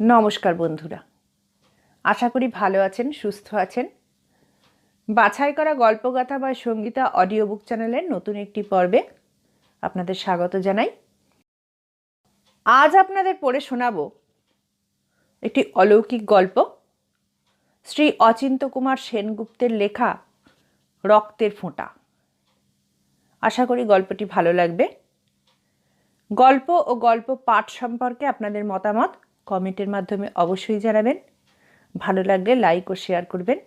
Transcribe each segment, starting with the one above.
নমস্কার বন্ধুরা। আশা করি ভালো আছেন, সুস্থ আছেন। বাছাই করা গল্পগাথা বা সঙ্গীতা অডিও বুক চ্যানেলের নতুন একটি পর্বে আপনাদের স্বাগত জানাই। আজ আপনাদের পড়ে শোনাবো একটি অলৌকিক গল্প। শ্রী অচিন্ত কুমার সেনগুপ্তের লেখা রক্তের ফোঁটা। আশা করি গল্পটি ভালো লাগবে। গল্প ও গল্প পাঠ সম্পর্কে আপনাদের মতামত কমেন্টের মাধ্যমে অবশ্যই জানাবেন। ভালো লাগলে লাইক ও শেয়ার করবেন।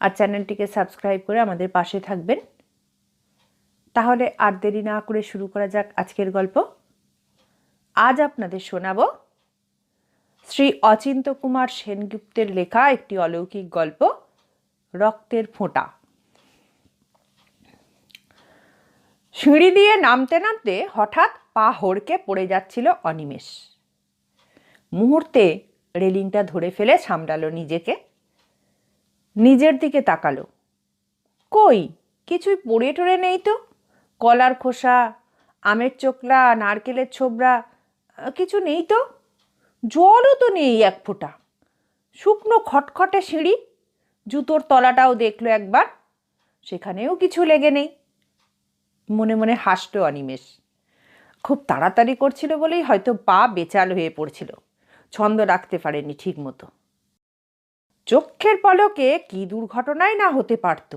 আর চ্যানেলটিকে সাবস্ক্রাইব করে আমাদের পাশে থাকবেন। তাহলে আর দেরি না করে শুরু করা যাক আজকের গল্প। আজ আপনাদের শোনাব শ্রী অচিন্ত কুমার সেনগুপ্তের লেখা একটি অলৌকিক গল্প, রক্তের ফোঁটা। সিঁড়ি দিয়ে নামতে নামতে হঠাৎ পা হড়কে পড়ে যাচ্ছিল অনিমেষ। মুহূর্তে রেলিংটা ধরে ফেলে সামলালো নিজেকে। নিজের দিকে তাকালো। কই? কিছুই পড়ে টড়ে নেই তো? কলার খোসা আমের চোকলা নারকেলের আহ, কিছু নেই তো? জলও তো নেই এক ফোঁটা। শুকনো খটখটে সিঁড়ি। জুতোর তলাটাও দেখল একবার। সেখানেও কিছু লেগে নেই। মনে মনে হাসলো অনিমেষ। খুব তাড়াতাড়ি করছিল বলেই হয়তো পা বেচাল হয়ে পড়ছিল। ছন্দ রাখতে পারেনি ঠিক মতো চক্ষের পলকে কি দুর্ঘটনাই না হতে পারত।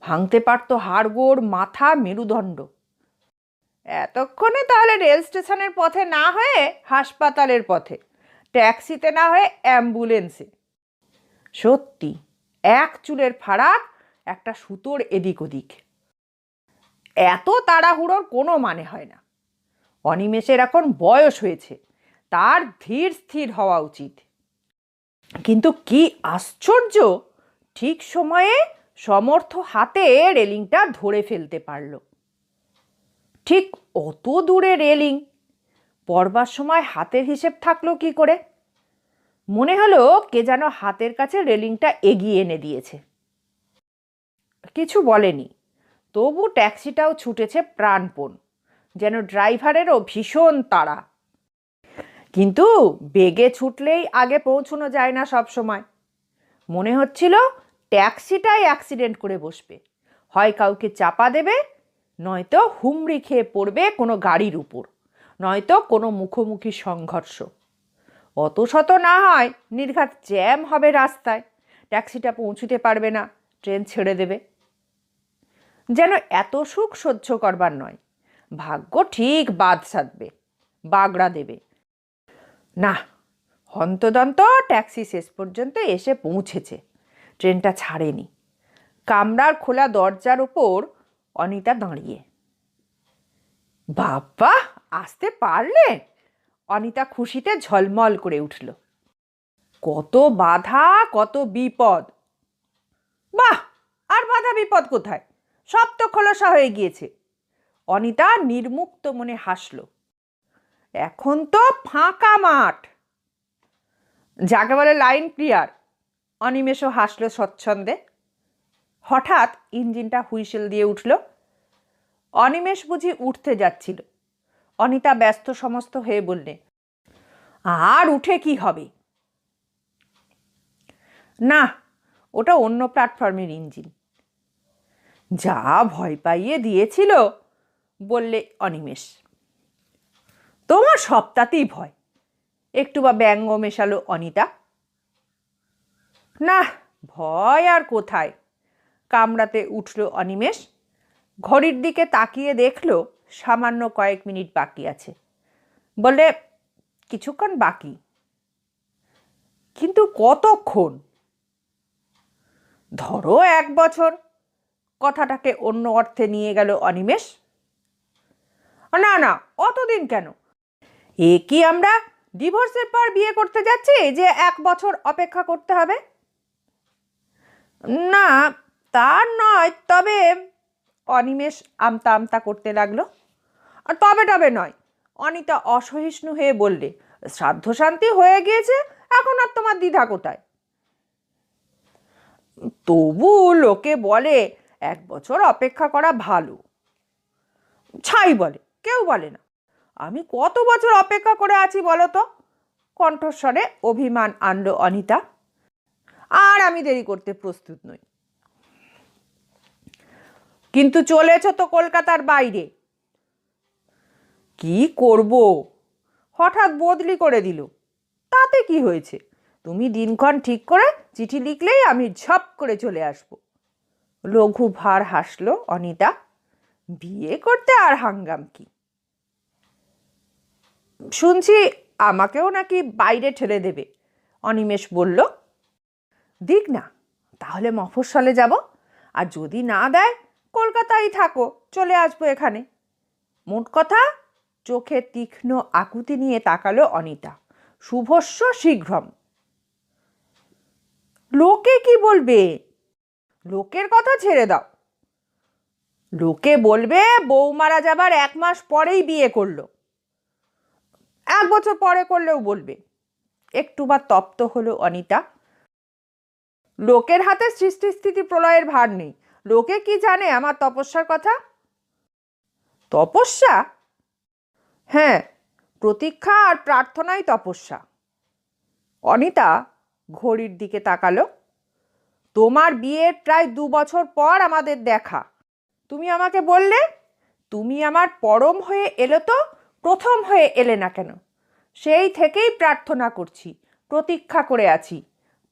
ভাঙতে পারত হাড়গোড়, মাথা, মেরুদণ্ড। এতক্ষণে তাহলে রেল স্টেশনের পথে না হয়ে হাসপাতালের পথে, ট্যাক্সিতে না হয়ে অ্যাম্বুলেন্সে। সত্যি, এক চুলের ফারাক, একটা সুতোর এদিক ওদিক। এত তাড়াহুড়োর কোনো মানে হয় না। অনিমেষের এখন বয়স হয়েছে। তার ধীর স্থির হওয়া উচিত। কিন্তু কি আশ্চর্য, ঠিক সময়ে সমর্থ হাতে রেলিংটা ধরে ফেলতে পারল। ঠিক অত দূরে রেলিং, পড়বার সময় হাতের হিসেব থাকল কি করে? মনে হলো কে যেন হাতের কাছে রেলিংটা এগিয়ে এনে দিয়েছে। কিছু বলেনি, তবু ট্যাক্সিটাও ছুটেছে প্রাণপণ, যেন ড্রাইভারেরও ভীষণ তাড়া। কিন্তু বেগে ছুটলেই আগে পৌঁছানো যায় না সব সময়। মনে হচ্ছিল ট্যাক্সিটাই অ্যাক্সিডেন্ট করে বসবে। হয় কাউকে চাপা দেবে, নয়তো হুমড়ি খেয়ে পড়বে কোনো গাড়ির উপর, নয়তো কোনো মুখোমুখি সংঘর্ষ। অত শত না হয় নির্ঘাত জ্যাম হবে রাস্তায়, ট্যাক্সিটা পৌঁছতে পারবে না, ট্রেন ছেড়ে দেবে। যেন এত সুখ সহ্য করবার নয়, ভাগ্য ঠিক বাদ সাধবে, বাগড়া দেবে। না, হন্তদন্ত ট্যাক্সি শেষ পর্যন্ত এসে পৌঁছেছে। ট্রেনটা ছাড়েনি। কামরার খোলা দরজার উপর অনিতা দাঁড়িয়ে। বাবা, আসতে পারলে? অনিতা খুশিতে ঝলমল করে উঠল। কত বাধা, কত বিপদ। বাহ, আর বাধা বিপদ কোথায়? সব তো খোলসা হয়ে গিয়েছে। অনিতা নির্মুক্ত মনে হাসল। এখন তো ফাঁকা মাঠ। যাকে বলে লাইন ক্লিয়ার অনিমেষও হাসলো স্বচ্ছন্দে। হঠাৎ ইঞ্জিনটা হুইসেল দিয়ে উঠল। অনিমেষ বুঝি উঠতে যাচ্ছিল। অনিতা ব্যস্ত সমস্ত হয়ে বললে, আর উঠে কি হবে? না, ওটা অন্য প্ল্যাটফর্মের ইঞ্জিন। যা ভয় পাইয়ে দিয়েছিল, বললে অনিমেষ। তোমার সপ্তাহতেই ভয়। একটু বা ব্যঙ্গ মেশালো অনিতা। না ভয় আর কোথায়? কামড়াতে উঠল অনিমেষ। ঘড়ির দিকে তাকিয়ে দেখল, সামান্য কয়েক মিনিট বাকি আছে। বলে কিছুক্ষণ বাকি। কিন্তু কতক্ষণ? ধরো এক বছর। কথাটাকে অন্য অর্থে নিয়ে গেল অনিমেষ। না না, অতদিন কেন? এ কি আমরা ডিভোর্সের পর বিয়ে করতে যাচ্ছি যে এক বছর অপেক্ষা করতে হবে? না তার নয়, তবে অনিমেষ আমতা আমতা করতে লাগল। আর তবে তবে নয়, অনিতা অসহিষ্ণু হয়ে বললে, শ্রাদ্ধ শান্তি হয়ে গিয়েছে, এখন আর তোমার দ্বিধা কোথায়? তবু লোকে বলে, এক বছর অপেক্ষা করা ভালো। ছাই বলে, কেউ বলে না। আমি কত বছর অপেক্ষা করে আছি বলো তো? কণ্ঠস্বরে অভিমান আনল অনিতা। আর আমি দেরি করতে প্রস্তুত নই। কিন্তু চলেছ তো কলকাতার বাইরে। কি করব? হঠাৎ বদলি করে দিল। তাতে কি হয়েছে? তুমি দিনক্ষণ ঠিক করে চিঠি লিখলেই আমি ঝপ করে চলে আসব। লঘু ভার হাসলো অনিতা। বিয়ে করতে আর হাঙ্গাম কি? শুনছি আমাকেও নাকি বাইরে ঠেলে দেবে। অনিমেষ বলল, দিক না, তাহলে মফস্বলে যাব। আর যদি না দেয়, কলকাতায় থাকো, চলে আসব এখানে। মোট কথা, চোখে তীক্ষ্ণ আকুতি নিয়ে তাকালো অনিতা। শুভস্য শীঘ্রম। লোকে কি বলবে? লোকের কথা ছেড়ে দাও। লোকে বলবে, বউ মারা যাবার এক মাস পরেই বিয়ে করল। এক বছর পরে করলেও বলবে। একটু বা তপ্ত হলো অনিতা। লোকের হাতে সৃষ্টি স্থিতি প্রলয়ের ভার নেই। লোকে কি জানে আমার তপস্যার কথা? তপস্যা? হ্যাঁ প্রতীক্ষা আর প্রার্থনাই তপস্যা। অনিতা ঘড়ির দিকে তাকালো। তোমার বিয়ের প্রায় দু বছর পর আমাদের দেখা। তুমি আমাকে বললে, তুমি আমার পরম হয়ে এলো তো প্রথম হয়ে এলে না কেন? সেই থেকেই প্রার্থনা করছি, প্রতীক্ষা করে আছি।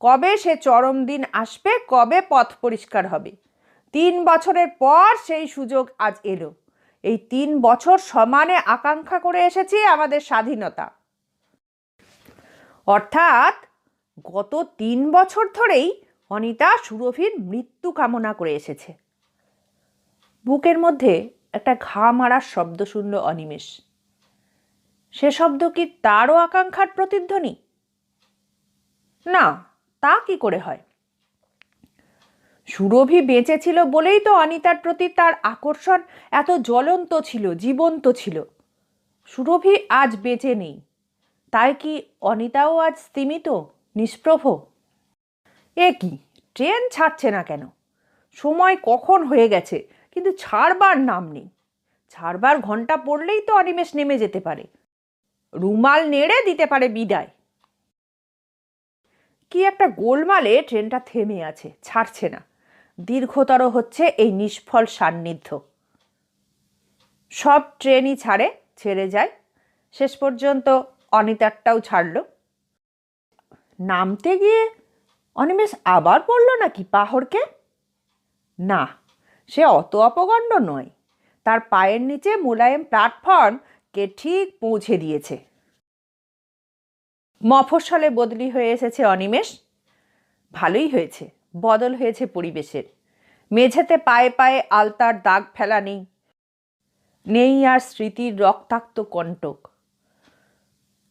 কবে সে চরম দিন আসবে, কবে পথ পরিষ্কার হবে? তিন বছরের পর সেই সুযোগ আজ এলো। এই তিন বছর সমানে আকাঙ্ক্ষা করে এসেছি আমাদের স্বাধীনতা। অর্থাৎ গত তিন বছর ধরেই অনিতা সুরভির মৃত্যু কামনা করে এসেছে। বুকের মধ্যে একটা ঘা মারার শব্দ শুনল অনিমেষ। সে শব্দ কি তারও আকাঙ্ক্ষার প্রতিধ্বনি? না, তা কি করে হয়? সুরভি বেঁচে ছিল বলেই তো অনিতার প্রতি তার আকর্ষণ এত জ্বলন্ত ছিল, জীবন্ত ছিল। সুরভি আজ বেঁচে নেই। তাই কি অনিতাও আজ স্তিমিত, নিষ্প্রভ? এ কি, ট্রেন ছাড়ছে না কেন? সময় কখন হয়ে গেছে, কিন্তু ছাড়বার নাম নেই। ছাড়বার ঘণ্টা পড়লেই তো অনিমেষ নেমে যেতে পারে। রুমাল নেড়ে দিতে পারে বিদায়। কি একটা গোলমালে ট্রেনটা থেমে আছে, ছাড়ছে না। দীর্ঘতর হচ্ছে এই নিষ্ফল সান্নিধ্য। সব ট্রেনই ছাড়ে, ছেড়ে যায়। শেষ পর্যন্ত অনিতারটাও ছাড়ল। নামতে গিয়ে অনিমেষ আবার পড়ল নাকি পাহড়কে? না, সে অত অপগণ্ড নয়। তার পায়ের নিচে মোলায়েম প্ল্যাটফর্ম কে ঠিক পৌঁছে দিয়েছে। মফস্বলে বদলি হয়ে এসেছে অনিমেষ। ভালোই হয়েছে, বদল হয়েছে পরিবেশের। মেঝেতে পায়ে পায়ে আলতার দাগ ফেলা নেই। নেই আর স্মৃতির রক্তাক্ত কণ্টক।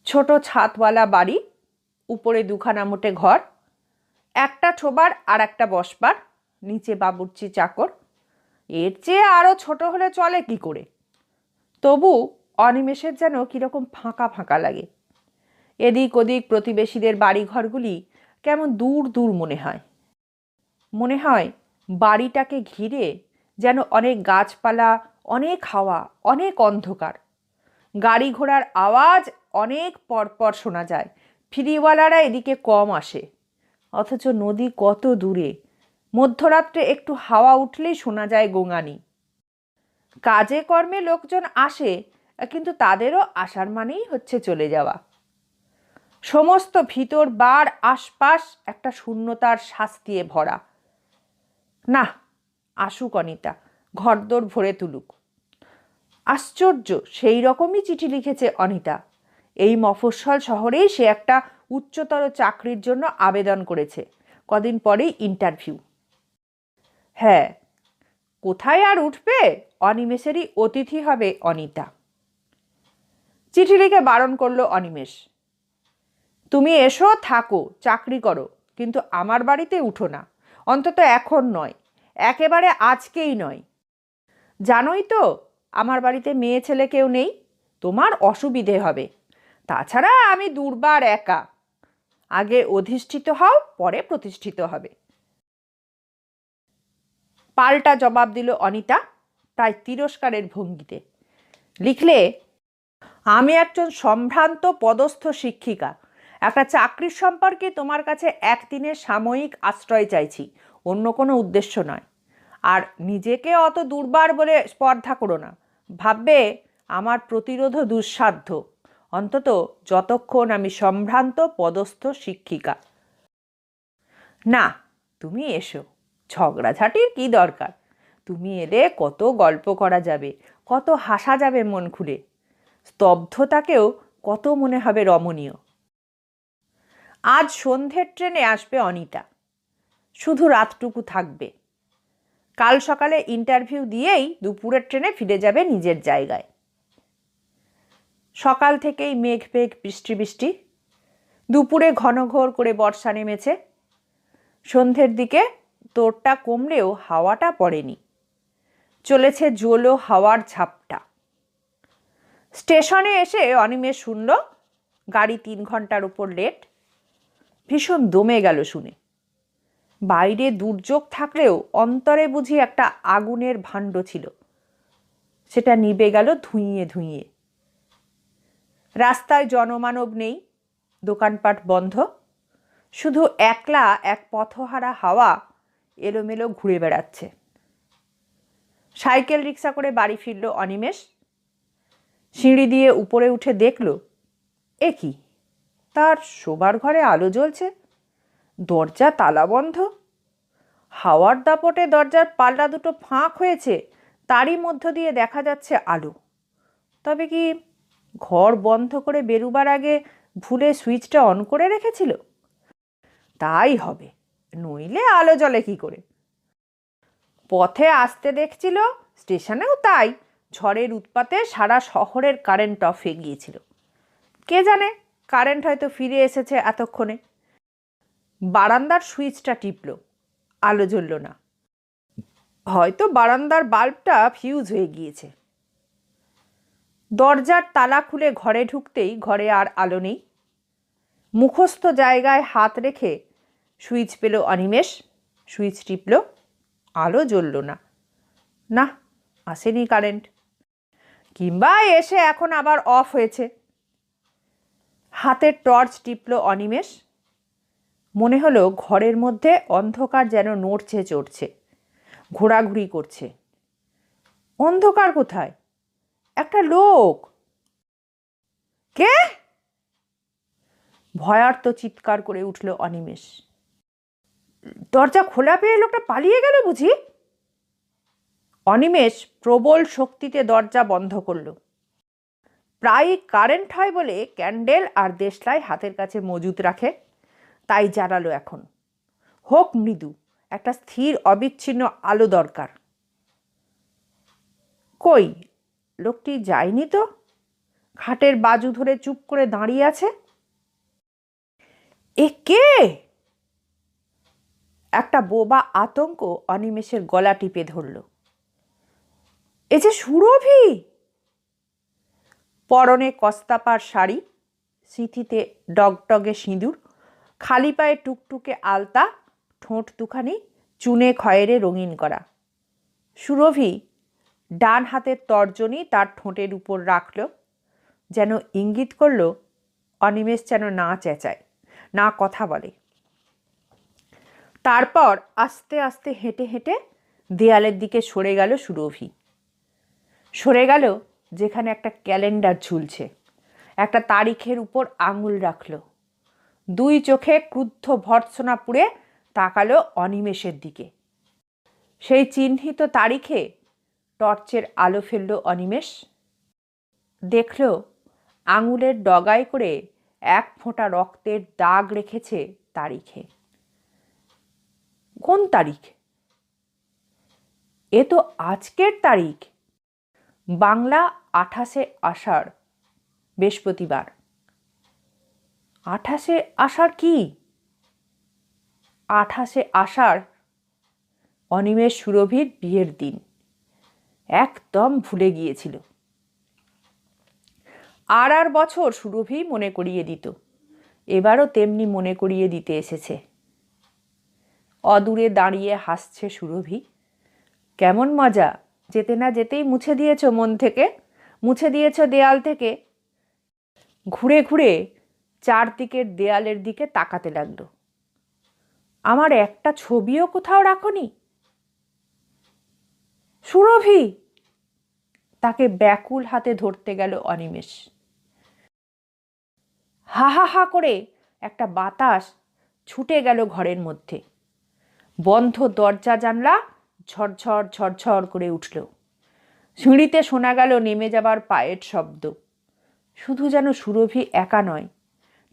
ছোট ছাদওয়ালা বাড়ি, উপরে দুখানা মোটে ঘর, একটা ছোবার আর একটা বসবার, নিচে বাবুর্চি চাকর। এর চেয়ে আরও ছোট হলে চলে কি করে? তবু অনিমেষের যেন কীরকম ফাঁকা ফাঁকা লাগে। এদিক ওদিক প্রতিবেশীদের বাড়িঘরগুলি কেমন দূর দূর মনে হয়। মনে হয় বাড়িটাকে ঘিরে যেন অনেক গাছপালা, অনেক হাওয়া, অনেক অন্ধকার। গাড়ি ঘোড়ার আওয়াজ অনেক পরপর শোনা যায়। ফিরিওয়ালারা এদিকে কম আসে। অথচ নদী কত দূরে। মধ্যরাত্রে একটু হাওয়া উঠলেই শোনা যায় গোঙানি। কাজে কর্মে লোকজন আসে কিন্তু তাদেরও আসার মানেই হচ্ছে চলে যাওয়া। সমস্ত ভিতর বার, আশপাশ একটা শূন্যতার শ্বাস দিয়ে ভরা। না, আসুক অনিতা, ঘরদোর ভরে তুলুক। আশ্চর্য, সেই রকমই চিঠি লিখেছে অনিতা। এই মফস্বল শহরেই সে একটা উচ্চতর চাকরির জন্য আবেদন করেছে। কদিন পরেই ইন্টারভিউ। হ্যাঁ কোথায় আর উঠবে? অনিমেষেরই অতিথি হবে অনিতা। চিঠি লিখে বারণ করল অনিমেষ। তুমি এসো, থাকো, চাকরি করো, কিন্তু আমার বাড়িতে উঠো না। অন্তত এখন নয়, একেবারে আজকেই নয়। জানোই তো, আমার বাড়িতে মেয়ে ছেলে কেউ নেই, তোমার অসুবিধে হবে। তাছাড়া আমি দুর্বার একা। আগে অধিষ্ঠিত হও, পরে প্রতিষ্ঠিত হবে। পাল্টা জবাব দিল অনিতা তাই তিরস্কারের ভঙ্গিতে। লিখলে আমি একজন সম্ভ্রান্ত পদস্থ শিক্ষিকা। একটা চাকরির সম্পর্কে তোমার কাছে একদিনের সাময়িক আশ্রয় চাইছি, অন্য কোনো উদ্দেশ্য নয়। আর নিজেকে অত দুর্বার বলে স্পর্ধা করো না। ভাববে আমার প্রতিরোধ দুঃসাধ্য। অন্তত যতক্ষণ আমি সম্ভ্রান্ত পদস্থ শিক্ষিকা। না, তুমি এসো। ঝগড়াঝাটির কি দরকার? তুমি এলে কত গল্প করা যাবে, কত হাসা যাবে মন খুলে। স্তব্ধতাকেও কত মনে হবে রমণীয়। আজ সন্ধ্যের ট্রেনে আসবে অনিতা। শুধু রাতটুকু থাকবে। কাল সকালে ইন্টারভিউ দিয়েই দুপুরের ট্রেনে ফিরে যাবে নিজের জায়গায়। সকাল থেকেই মেঘ মেঘ বৃষ্টি বৃষ্টি। দুপুরে ঘন ঘোর করে বর্ষা নেমেছে। সন্ধ্যের দিকে তোরটা কমলেও হাওয়াটা পড়েনি। চলেছে জোলো হাওয়ার ঝাপটা। স্টেশনে এসে অনিমেষ শুনল, গাড়ি তিন ঘণ্টার উপর লেট ভীষণ দমে গেল শুনে। বাইরে দুর্যোগ থাকলেও অন্তরে বুঝি একটা আগুনের ভাণ্ড ছিল। সেটা নিবে গেল ধুইয়ে ধুইয়ে। রাস্তায় জনমানব নেই, দোকানপাট বন্ধ। শুধু একলা এক পথহারা হাওয়া এলোমেলো ঘুরে বেড়াচ্ছে। সাইকেল রিক্সা করে বাড়ি ফিরল অনিমেষ। সিঁড়ি দিয়ে উপরে উঠে দেখল, এ কি? তার শোবার ঘরে আলো জ্বলছে? দরজা তালা বন্ধ? হাওয়ার দাপটে দরজার পাল্লা দুটো ফাঁক হয়েছে, তারই মধ্য দিয়ে দেখা যাচ্ছে আলো। তবে কি ঘর বন্ধ করে বেরুবার আগে ভুলে সুইচটা অন করে রেখেছিল? তাই হবে, নইলে আলো জ্বলে কি করে? পথে আসতে দেখছিল, স্টেশনেও তাই। ঝড়ের উৎপাতে সারা শহরের কারেন্ট অফ হয়ে গিয়েছিল। কে জানে কারেন্ট হয়তো ফিরে এসেছে এতক্ষণে। বারান্দার সুইচটা টিপল, আলো জ্বলল না। হয়তো বারান্দার বাল্বটা ফিউজ হয়ে গিয়েছে। দরজার তালা খুলে ঘরে ঢুকতেই ঘরে আর আলো নেই। মুখস্থ জায়গায় হাত রেখে সুইচ পেল অনিমেষ, সুইচ টিপল, আলো জ্বলল না। না, আসেনি কারেন্ট কিংবা এসে এখন আবার অফ হয়েছে। হাতের টর্চ টিপল অনিমেষ। মনে হলো ঘরের মধ্যে অন্ধকার যেন নড়ছে চড়ছে। ঘোরাঘুরি করছে। অন্ধকার কোথায়? একটা লোক। কে? ভয়ার্ত চিৎকার করে উঠল অনিমেষ। দরজা খোলা পেয়ে লোকটা পালিয়ে গেল বুঝি? অনিমেষ প্রবল শক্তিতে দরজা বন্ধ করল। প্রায় কারেন্ট হয় বলে ক্যান্ডেল আর দেশলাই হাতের কাছে মজুত রাখে, তাই জ্বালালো এখন। হোক মৃদু, একটা স্থির অবিচ্ছিন্ন আলো দরকার। কই, লোকটি যায়নি তো? খাটের বাজু ধরে চুপ করে দাঁড়িয়ে আছে? এ কে? একটা বোবা আতঙ্ক অনিমেষের গলা টিপে ধরল। এ যে সুরভি! পরনে কস্তাপার শাড়ি, সিথিতে ডগডগে সিঁদুর, খালি পায়ে টুকটুকে আলতা, ঠোঁট দুখানি, চুনে খয়েরে রঙিন করা। সুরভি ডান হাতের তর্জনী তার ঠোঁটের উপর রাখল, যেন ইঙ্গিত করল অনিমেষ যেন না চেঁচায়, না কথা বলে। তারপর আস্তে আস্তে হেঁটে হেঁটে দেয়ালের দিকে সরে গেল সুরভি। সরে গেল যেখানে একটা ক্যালেন্ডার ঝুলছে। একটা তারিখের উপর আঙুল রাখল। দুই চোখে ক্রুদ্ধ ভর্ৎসনা পুড়ে তাকালো অনিমেষের দিকে। সেই চিহ্নিত তারিখে টর্চের আলো ফেলল অনিমেষ। দেখল আঙুলের ডগায় করে এক ফোঁটা রক্তের দাগ রেখেছে তারিখে। কোন তারিখ? এ তো আজকের তারিখ। বাংলা আঠাশে আষাঢ়, বৃহস্পতিবার। আঠাশে আষাঢ় কি? আঠাশে আষাঢ়, অনিমেষ সুরভির বিয়ের দিন। একদম ভুলে গিয়েছিল। আর আর বছর সুরভি মনে করিয়ে দিত। এবারও তেমনি মনে করিয়ে দিতে এসেছে। অদূরে দাঁড়িয়ে হাসছে সুরভি। কেমন মজা? যেতে না যেতেই মুছে দিয়েছ মন থেকে, মুছে দিয়েছ দেয়াল থেকে। ঘুরে ঘুরে চারদিকের দেয়ালের দিকে তাকাতে লাগল। আমার একটা ছবিও কোথাও রাখনি। সুরভি! তাকে ব্যাকুল হাতে ধরতে গেল অনিমেষ। হা হা হা করে একটা বাতাস ছুটে গেল ঘরের মধ্যে। বন্ধ দরজা জানলা ঝরঝর ঝরঝর করে উঠল। সিঁড়িতে শোনা গেল নেমে যাবার পায়ের শব্দ। শুধু যেন সুরভি একা নয়,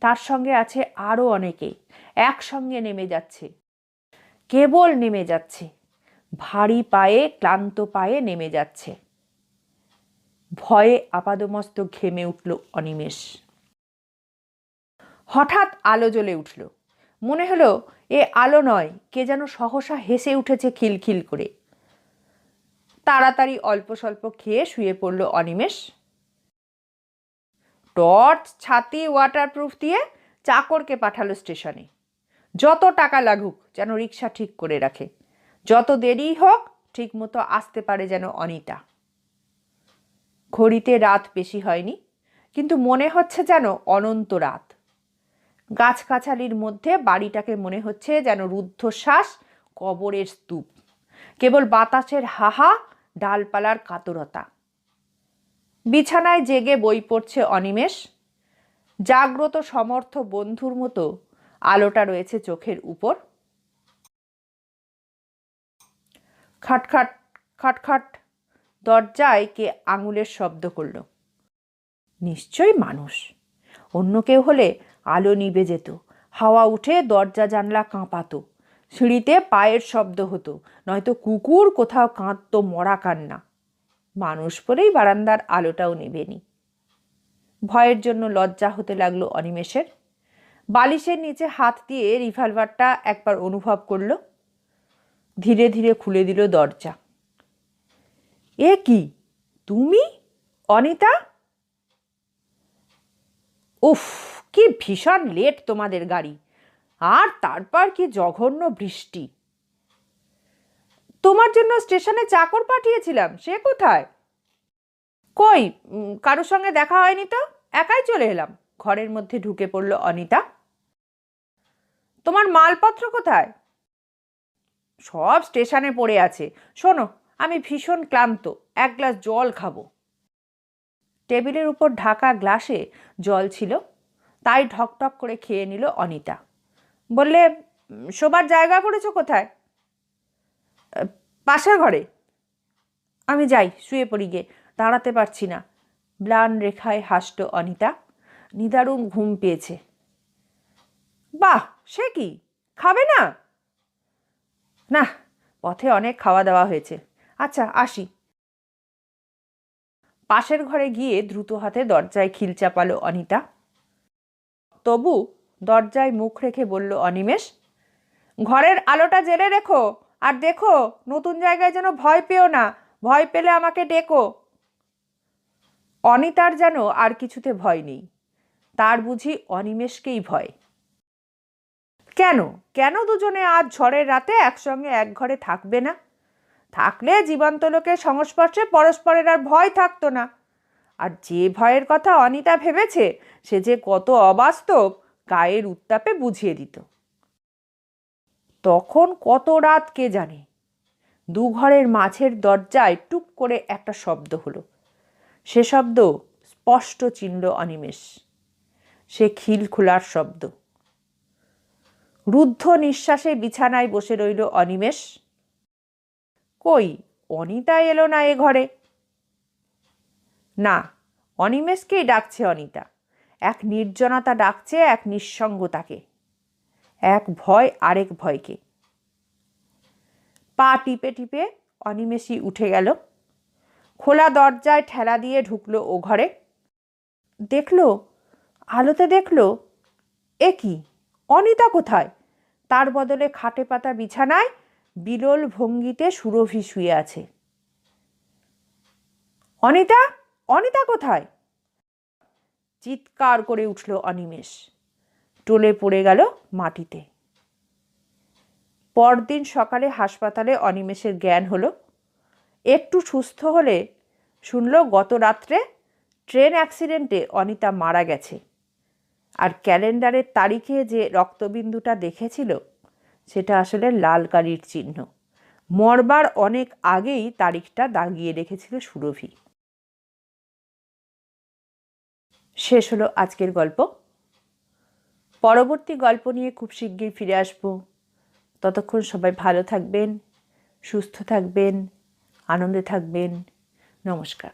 তার সঙ্গে আছে আরও অনেকে, একসঙ্গে নেমে যাচ্ছে। কেবল নেমে যাচ্ছে, ভারী পায়ে, ক্লান্ত পায়ে নেমে যাচ্ছে। ভয়ে আপাদমস্ত ঘেমে উঠল অনিমেষ। হঠাৎ আলো জ্বলে উঠল। মনে হলো এ আলো নয়, কে যেন সহসা হেসে উঠেছে খিলখিল করে। তাড়াতাড়ি অল্প স্বল্প খেয়ে শুয়ে পড়ল অনিমেষ। টর্চ, ছাতি ওয়াটারপ্রুফ দিয়ে চাকরকে পাঠালো স্টেশনে। যত টাকা লাগুক যেন রিক্সা ঠিক করে রাখে। যত দেরি হোক, ঠিক মতো আসতে পারে যেন অনিতা। ঘড়িতে রাত বেশি হয়নি, কিন্তু মনে হচ্ছে যেন অনন্ত রাত। গাছগাছালির মধ্যে বাড়িটাকে মনে হচ্ছে যেন রুদ্ধশ্বাস, কবরের স্তূপ। কেবল বাতাসের হাহা, ডালপালার কাতরতা। বিছানায় জেগে বই পড়ছে অনিমেষ। জাগ্রত, সমর্থ বন্ধুর মতো আলোটা রয়েছে চোখের উপর। খাটখাট খাটখাট দরজায় কে আঙুলের শব্দ করল? নিশ্চয়ই মানুষ। অন্য কেউ হলে আলো নিভে যেত। হাওয়া উঠে দরজা জানলা কাঁপাতো। সিঁড়িতে পায়ের শব্দ হতো, নয়তো কুকুর কোথাও কাঁদতো মরা কান্না। মানুষ পরেই বারান্দার আলোটাও নেবেনি। ভয়ের জন্য লজ্জা হতে লাগল অনিমেষের। বালিশের নিচে হাত দিয়ে রিভলভারটা একবার অনুভব করল। ধীরে ধীরে খুলে দিল দরজা। এ কি? তুমি? অনিতা? উফ কি ভীষণ লেট তোমাদের গাড়ি। আর তারপর কি জঘন্য বৃষ্টি। তোমার জন্য স্টেশনে চাকর পাঠিয়েছিলাম, সে কোথায়? কই কারোর সঙ্গে দেখা হয়নি তো? একাই চলে এলাম। ঘরের মধ্যে ঢুকে পড়ল অনিতা। তোমার মালপত্র কোথায়? সব স্টেশনে পড়ে আছে। শোনো, আমি ভীষণ ক্লান্ত। এক গ্লাস জল খাব। টেবিলের উপর ঢাকা গ্লাসে জল ছিল। তাই ঢকঢক করে খেয়ে নিল অনিতা। বললে "উম, শোবার জায়গা করেছ কোথায়? পাশের ঘরে। আমি যাই শুয়ে পড়ি গে দাঁড়াতে পারছি না। ব্লান রেখায় হাসল অনিতা। নিদারুণ ঘুম পেয়েছে। বাহ সে কি? খাবে না? না পথে অনেক খাওয়া দাওয়া হয়েছে। আচ্ছা আসি। পাশের ঘরে গিয়ে দ্রুত হাতে দরজায় খিল চাপালো অনিতা। তবু দরজায় মুখ রেখে বলল, অনিমেষ, ঘরের আলোটা জেলে রেখো। আর দেখো, নতুন জায়গায় যেন ভয় পেও না। ভয় পেলে আমাকে ডেকো। অনিতার যেন আর কিছুতে ভয় নেই। তার বুঝি অনিমেষকেই ভয়। কেন? কেন দুজনে আজ ঝড়ের রাতে একসঙ্গে এক ঘরে থাকবে না? থাকলে জীবন্ত লোকের সংস্পর্শে পরস্পরের আর ভয় থাকতো না। আর যে ভয়ের কথা অনিতা ভেবেছে, সে যে কত অবাস্তব, গায়ের উত্তাপে বুঝিয়ে দিত। তখন কত রাত কে জানে? দু ঘরের মাঝের দরজায় টুক করে একটা শব্দ হলো। সে শব্দ স্পষ্ট চিনল অনিমেষ। সে খিল খোলার শব্দ। রুদ্ধ নিঃশ্বাসে বিছানায় বসে রইল অনিমেষ। কই, অনিতা এলো না এ ঘরে? না, অনিমেষকেই ডাকছে অনিতা। এক নির্জনতা ডাকছে, এক নিঃসঙ্গতাকে। এক ভয়, আরেক ভয়কে। পা টিপে টিপে অনিমেষই উঠে গেল। খোলা দরজায় ঠেলা দিয়ে ঢুকলো ও ঘরে। দেখল, আলোতে দেখল, এ কি? অনিতা কোথায়? তার বদলে খাটে পাতা বিছানায় বিলোল ভঙ্গিতে সুরভি শুয়ে আছে। অনিতা? অনিতা কোথায়? চিৎকার করে উঠল অনিমেষ। টলে পড়ে গেল মাটিতে। পরদিন সকালে হাসপাতালে অনিমেষের জ্ঞান হলো। একটু সুস্থ হলে, শুনল গত রাত্রে ট্রেন অ্যাক্সিডেন্টে অনিতা মারা গেছে। আর ক্যালেন্ডারের তারিখে যে রক্তবিন্দুটা দেখেছিল, সেটা আসলে লাল কালির চিহ্ন। মরবার অনেক আগেই তারিখটা দাগিয়ে রেখেছিল সুরভি। শেষ হলো আজকের গল্প। পরবর্তী গল্প নিয়ে খুব শিগগির ফিরে আসব। ততক্ষণ সবাই ভালো থাকবেন, সুস্থ থাকবেন, আনন্দে থাকবেন। নমস্কার।